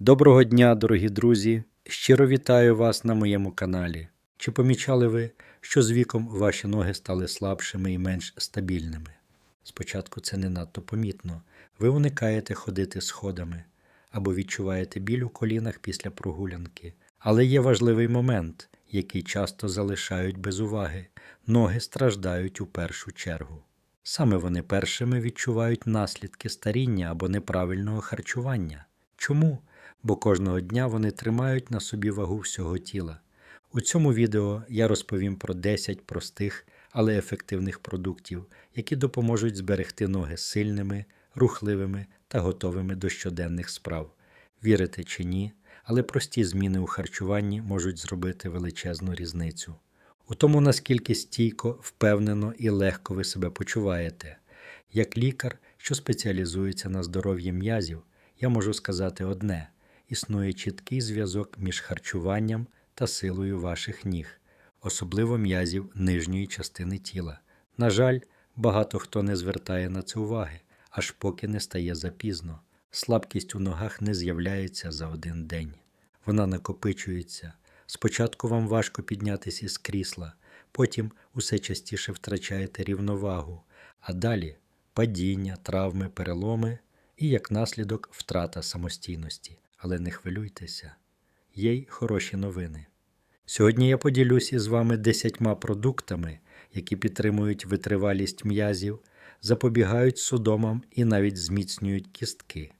Доброго дня, дорогі друзі! Щиро вітаю вас на моєму каналі. Чи помічали ви, що з віком ваші ноги стали слабшими і менш стабільними? Спочатку це не надто помітно. Ви уникаєте ходити сходами або відчуваєте біль у колінах після прогулянки. Але є важливий момент, який часто залишають без уваги. Ноги страждають у першу чергу. Саме вони першими відчувають наслідки старіння або неправильного харчування. Чому? Бо кожного дня вони тримають на собі вагу всього тіла. У цьому відео я розповім про 10 простих, але ефективних продуктів, які допоможуть зберегти ноги сильними, рухливими та готовими до щоденних справ. Вірите чи ні, але прості зміни у харчуванні можуть зробити величезну різницю. У тому, наскільки стійко, впевнено і легко ви себе почуваєте. Як лікар, що спеціалізується на здоров'ї м'язів, я можу сказати одне: існує чіткий зв'язок між харчуванням та силою ваших ніг, особливо м'язів нижньої частини тіла. На жаль, багато хто не звертає на це уваги, аж поки не стає запізно. Слабкість у ногах не з'являється за один день. Вона накопичується. Спочатку вам важко піднятися із крісла, потім усе частіше втрачаєте рівновагу, а далі падіння, травми, переломи і, як наслідок, втрата самостійності. Але не хвилюйтеся, є й хороші новини. Сьогодні я поділюсь із вами десятьма продуктами, які підтримують витривалість м'язів, запобігають судомам і навіть зміцнюють кістки.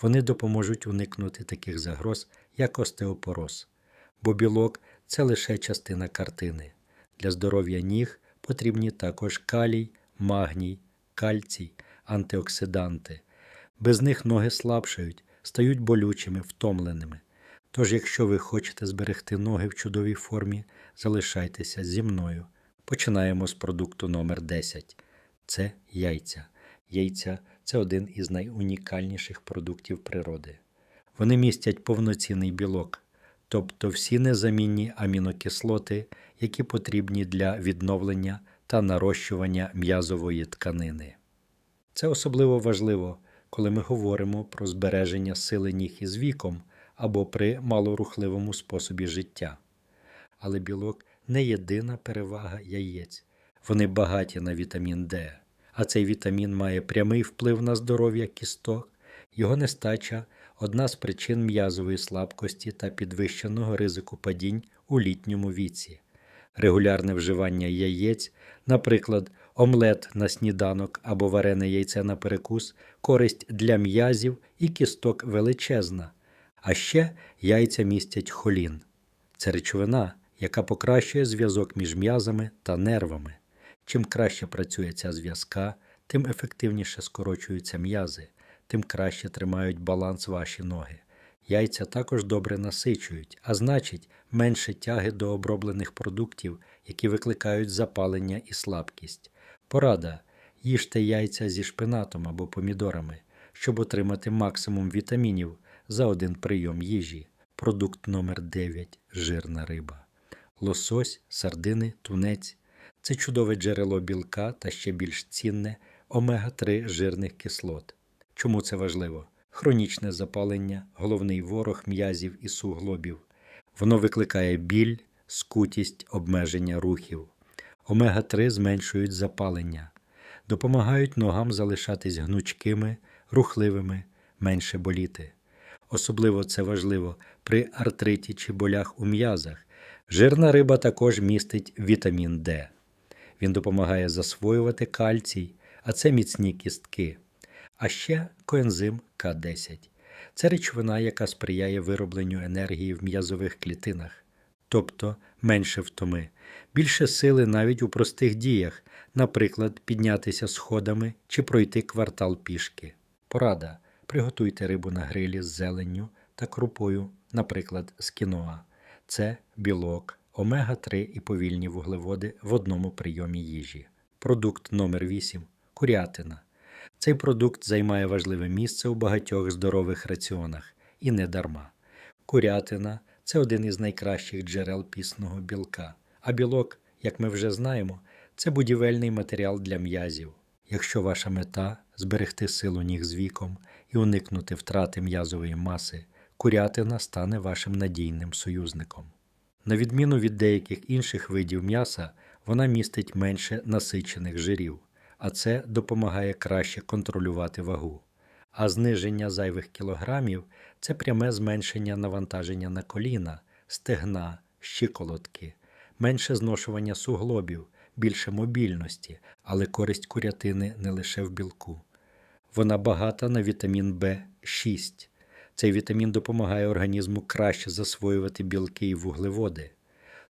Вони допоможуть уникнути таких загроз, як остеопороз. Бо білок це лише частина картини. Для здоров'я ніг потрібні також калій, магній, кальцій, антиоксиданти. Без них ноги слабшають, стають болючими, втомленими. Тож, якщо ви хочете зберегти ноги в чудовій формі, залишайтеся зі мною. Починаємо з продукту номер 10 це яйця. Яйця це один із найунікальніших продуктів природи. Вони містять повноцінний білок, тобто всі незамінні амінокислоти, які потрібні для відновлення та нарощування м'язової тканини. Це особливо важливо, коли ми говоримо про збереження сили ніг із віком або при малорухливому способі життя. Але білок не єдина перевага яєць, вони багаті на вітамін Д, а цей вітамін має прямий вплив на здоров'я кісток, його нестача одна з причин м'язової слабкості та підвищеного ризику падінь у літньому віці. Регулярне вживання яєць, наприклад, омлет на сніданок або варене яйце на перекус, користь для м'язів і кісток величезна. А ще яйця містять холін. Це речовина, яка покращує зв'язок між м'язами та нервами. Чим краще працює ця зв'язка, тим ефективніше скорочуються м'язи, тим краще тримають баланс ваші ноги. Яйця також добре насичують, а значить, менше тяги до оброблених продуктів, які викликають запалення і слабкість. Порада: їжте яйця зі шпинатом або помідорами, щоб отримати максимум вітамінів за один прийом їжі. Продукт номер 9 жирна риба. Лосось, сардини, тунець це чудове джерело білка та ще більш цінне омега-3 жирних кислот. Чому це важливо? Хронічне запалення, головний ворог м'язів і суглобів. Воно викликає біль, скутість, обмеження рухів. Омега-3 зменшують запалення, допомагають ногам залишатись гнучкими, рухливими, менше боліти. Особливо це важливо при артриті чи болях у м'язах. Жирна риба також містить вітамін Д. Він допомагає засвоювати кальцій, а це міцні кістки. А ще коензим К10. Це речовина, яка сприяє виробленню енергії в м'язових клітинах, тобто менше втоми, більше сили навіть у простих діях, наприклад, піднятися сходами чи пройти квартал пішки. Порада. Приготуйте рибу на грилі з зеленню та крупою, наприклад, з кіноа. Це білок, омега-3 і повільні вуглеводи в одному прийомі їжі. Продукт номер 8 курятина. Цей продукт займає важливе місце у багатьох здорових раціонах і не дарма. Курятина це один із найкращих джерел пісного білка, а білок, як ми вже знаємо, це будівельний матеріал для м'язів. Якщо ваша мета зберегти силу ніг з віком і уникнути втрати м'язової маси, курятина стане вашим надійним союзником. На відміну від деяких інших видів м'яса, вона містить менше насичених жирів, а це допомагає краще контролювати вагу. А зниження зайвих кілограмів це пряме зменшення навантаження на коліна, стегна, щиколотки, менше зношування суглобів, більше мобільності, але користь курятини не лише в білку. Вона багата на вітамін В6. Цей вітамін допомагає організму краще засвоювати білки і вуглеводи.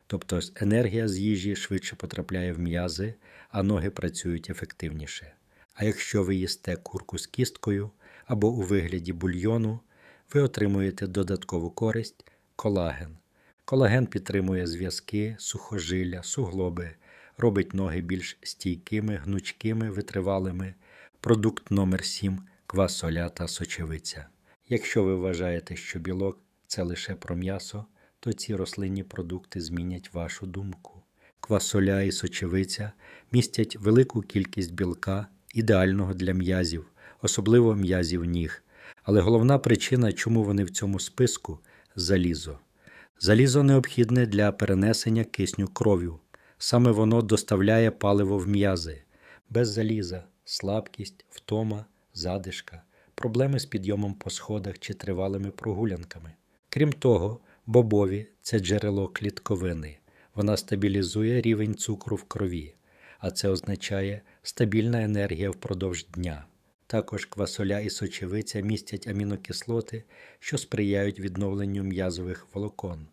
Тобто енергія з їжі швидше потрапляє в м'язи, а ноги працюють ефективніше. А якщо ви їсте курку з кісткою або у вигляді бульйону, ви отримуєте додаткову користь колаген. Колаген підтримує зв'язки, сухожилля, суглоби, робить ноги більш стійкими, гнучкими, витривалими. Продукт номер 7 квасоля та сочевиця. Якщо ви вважаєте, що білок це лише про м'ясо, то ці рослинні продукти змінять вашу думку. Квасоля і сочевиця містять велику кількість білка, ідеального для м'язів, особливо м'язів ніг. Але головна причина, чому вони в цьому списку залізо. Залізо необхідне для перенесення кисню кров'ю. Саме воно доставляє паливо в м'язи. Без заліза, слабкість, втома, задишка, проблеми з підйомом по сходах чи тривалими прогулянками. Крім того, бобові це джерело клітковини. Вона стабілізує рівень цукру в крові, а це означає стабільна енергія впродовж дня. Також квасоля і сочевиця містять амінокислоти, що сприяють відновленню м'язових волокон.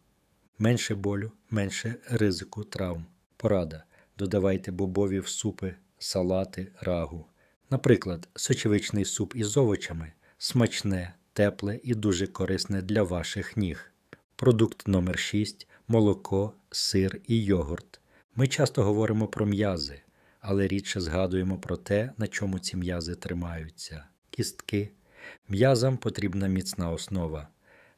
Менше болю, менше ризику травм. Порада. Додавайте бобові в супи, салати, рагу. Наприклад, сочевичний суп із овочами смачне, тепле і дуже корисне для ваших ніг. Продукт номер 6 молоко, сир і йогурт. Ми часто говоримо про м'язи, але рідше згадуємо про те, на чому ці м'язи тримаються. Кістки. М'язам потрібна міцна основа,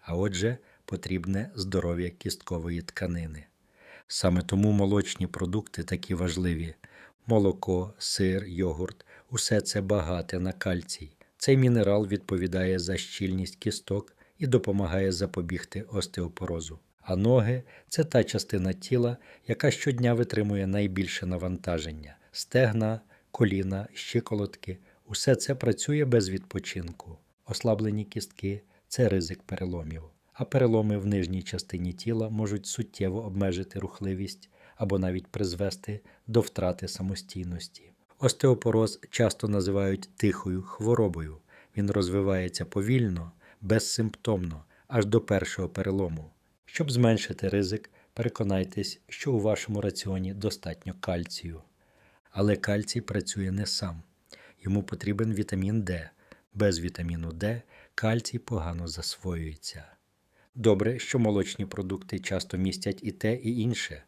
а отже, потрібне здоров'я кісткової тканини. Саме тому молочні продукти такі важливі: молоко, сир, йогурт усе це багате на кальцій. Цей мінерал відповідає за щільність кісток і допомагає запобігти остеопорозу. А ноги це та частина тіла, яка щодня витримує найбільше навантаження: стегна, коліна, щиколотки. Усе це працює без відпочинку. Ослаблені кістки це ризик переломів. А переломи в нижній частині тіла можуть суттєво обмежити рухливість або навіть призвести до втрати самостійності. Остеопороз часто називають тихою хворобою. Він розвивається повільно, безсимптомно, аж до першого перелому. Щоб зменшити ризик, переконайтесь, що у вашому раціоні достатньо кальцію. Але кальцій працює не сам. Йому потрібен вітамін Д. Без вітаміну Д кальцій погано засвоюється. Добре, що молочні продукти часто містять і те, і інше.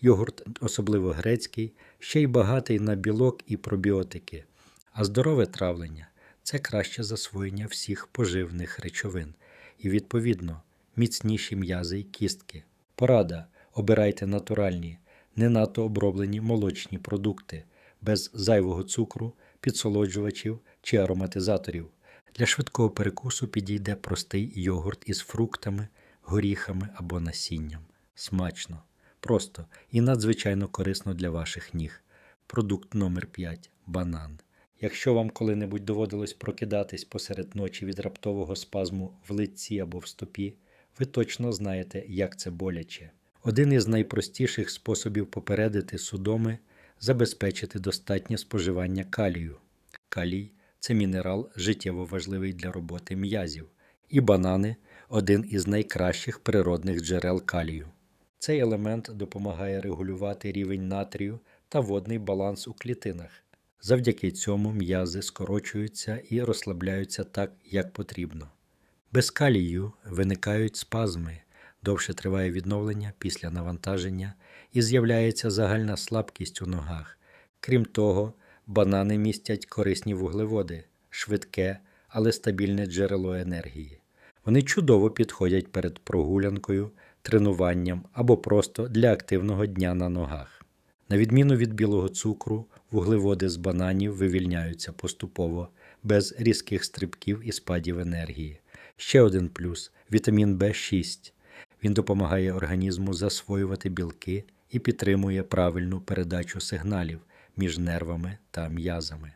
Йогурт, особливо грецький, ще й багатий на білок і пробіотики, а здорове травлення це краще засвоєння всіх поживних речовин і, відповідно, міцніші м'язи й кістки. Порада. Обирайте натуральні, не надто оброблені молочні продукти без зайвого цукру, підсолоджувачів чи ароматизаторів. Для швидкого перекусу підійде простий йогурт із фруктами, горіхами або насінням. Смачно, просто і надзвичайно корисно для ваших ніг. Продукт номер 5 банан. Якщо вам коли-небудь доводилось прокидатись посеред ночі від раптового спазму в лиці або в стопі, ви точно знаєте, як це боляче. Один із найпростіших способів попередити судоми забезпечити достатнє споживання калію. Калій це мінерал життєво важливий для роботи м'язів, і банани один із найкращих природних джерел калію. Цей елемент допомагає регулювати рівень натрію та водний баланс у клітинах. Завдяки цьому м'язи скорочуються і розслабляються так, як потрібно. Без калію виникають спазми, довше триває відновлення після навантаження і з'являється загальна слабкість у ногах. Крім того, банани містять корисні вуглеводи, швидке, але стабільне джерело енергії. Вони чудово підходять перед прогулянкою, тренуванням або просто для активного дня на ногах. На відміну від білого цукру, вуглеводи з бананів вивільняються поступово, без різких стрибків і спадів енергії. Ще один плюс вітамін В6. Він допомагає організму засвоювати білки і підтримує правильну передачу сигналів між нервами та м'язами.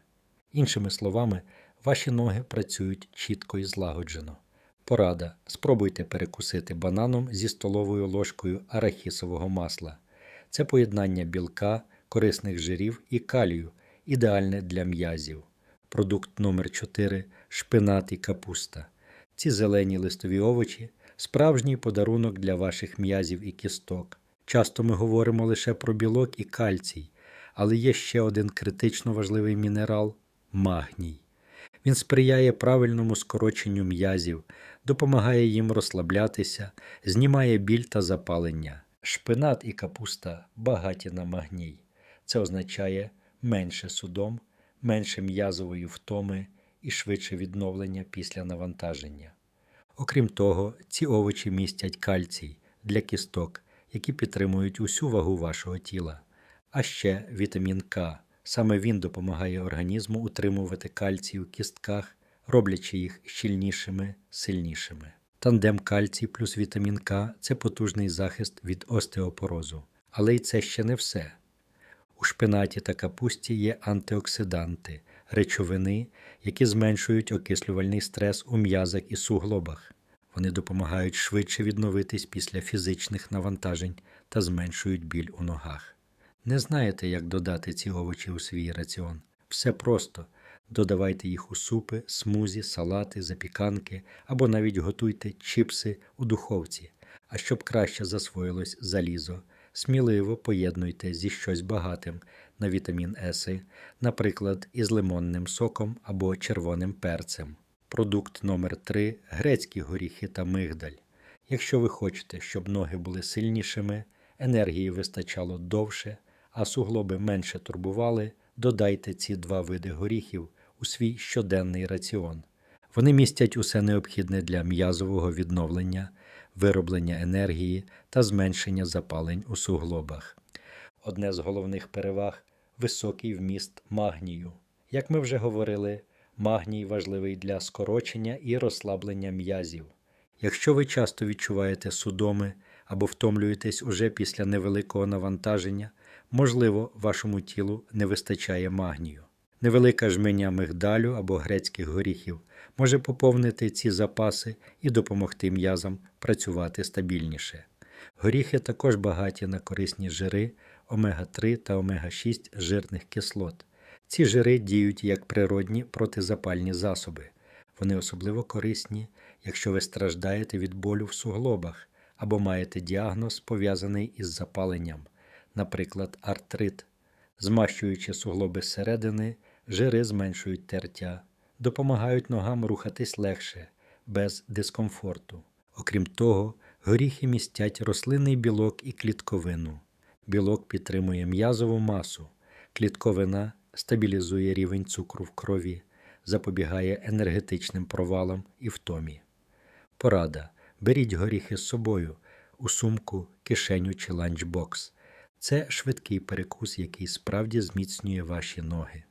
Іншими словами, ваші ноги працюють чітко і злагоджено. Порада: спробуйте перекусити бананом зі столовою ложкою арахісового масла. Це поєднання білка, корисних жирів і калію, ідеальне для м'язів. Продукт номер 4 шпинат і капуста. Ці зелені листові овочі справжній подарунок для ваших м'язів і кісток. Часто ми говоримо лише про білок і кальцій, але є ще один критично важливий мінерал магній. Він сприяє правильному скороченню м'язів, допомагає їм розслаблятися, знімає біль та запалення. Шпинат і капуста багаті на магній. Це означає менше судом, менше м'язової втоми і швидше відновлення після навантаження. Окрім того, ці овочі містять кальцій для кісток, які підтримують усю вагу вашого тіла. А ще вітамін К. Саме він допомагає організму утримувати кальцій у кістках, роблячи їх щільнішими, сильнішими. Тандем кальцій плюс вітамін К це потужний захист від остеопорозу. Але й це ще не все. У шпинаті та капусті є антиоксиданти, речовини, які зменшують окислювальний стрес у м'язах і суглобах. Вони допомагають швидше відновитись після фізичних навантажень та зменшують біль у ногах. Не знаєте, як додати ці овочі у свій раціон? Все просто. Додавайте їх у супи, смузі, салати, запіканки або навіть готуйте чіпси у духовці. А щоб краще засвоїлось залізо, сміливо поєднуйте зі щось багатим на вітамін С, наприклад, із лимонним соком або червоним перцем. Продукт номер 3 грецькі горіхи та мигдаль. Якщо ви хочете, щоб ноги були сильнішими, енергії вистачало довше, а суглоби менше турбували, додайте ці два види горіхів у свій щоденний раціон. Вони містять усе необхідне для м'язового відновлення, вироблення енергії та зменшення запалень у суглобах. Одне з головних переваг високий вміст магнію. Як ми вже говорили, магній важливий для скорочення і розслаблення м'язів. Якщо ви часто відчуваєте судоми або втомлюєтесь уже після невеликого навантаження, можливо, вашому тілу не вистачає магнію. Невелика жменя мигдалю або грецьких горіхів може поповнити ці запаси і допомогти м'язам працювати стабільніше. Горіхи також багаті на корисні жири омега-3 та омега-6 жирних кислот. Ці жири діють як природні протизапальні засоби. Вони особливо корисні, якщо ви страждаєте від болю в суглобах або маєте діагноз, пов'язаний із запаленням, наприклад, артрит. Змащуючи суглоби зсередини, жири зменшують тертя, допомагають ногам рухатись легше, без дискомфорту. Окрім того, горіхи містять рослинний білок і клітковину. Білок підтримує м'язову масу, клітковина стабілізує рівень цукру в крові, запобігає енергетичним провалам і втомі. Порада. Беріть горіхи з собою у сумку, кишеню чи ланчбокс. Це швидкий перекус, який справді зміцнює ваші ноги.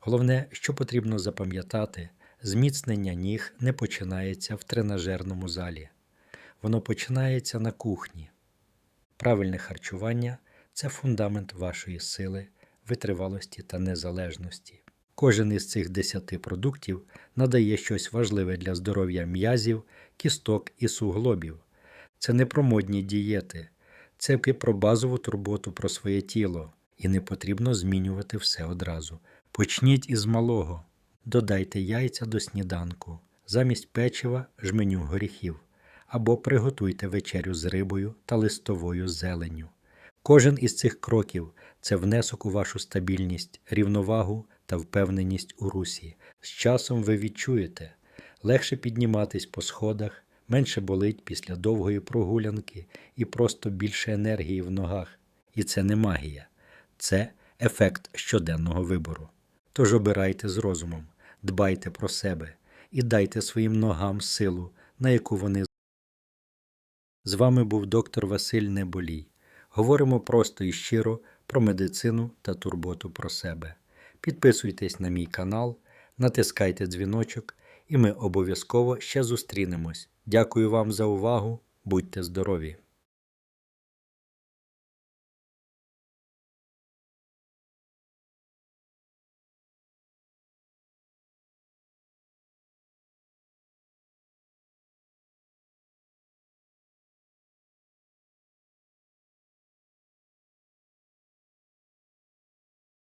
Головне, що потрібно запам'ятати, зміцнення ніг не починається в тренажерному залі. Воно починається на кухні. Правильне харчування це фундамент вашої сили, витривалості та незалежності. Кожен із цих десяти продуктів надає щось важливе для здоров'я м'язів, кісток і суглобів. Це не про модні дієти, це про базову турботу про своє тіло, і не потрібно змінювати все одразу. Почніть із малого, додайте яйця до сніданку, замість печива жменю горіхів, або приготуйте вечерю з рибою та листовою зеленню. Кожен із цих кроків це внесок у вашу стабільність, рівновагу та впевненість у русі. З часом ви відчуєте легше підніматись по сходах, менше болить після довгої прогулянки і просто більше енергії в ногах. І це не магія, це ефект щоденного вибору. Тож обирайте з розумом, дбайте про себе і дайте своїм ногам силу, на яку вони. З вами був доктор Василь Неболій. Говоримо просто і щиро про медицину та турботу про себе. Підписуйтесь на мій канал, натискайте дзвіночок і ми обов'язково ще зустрінемось. Дякую вам за увагу. Будьте здорові!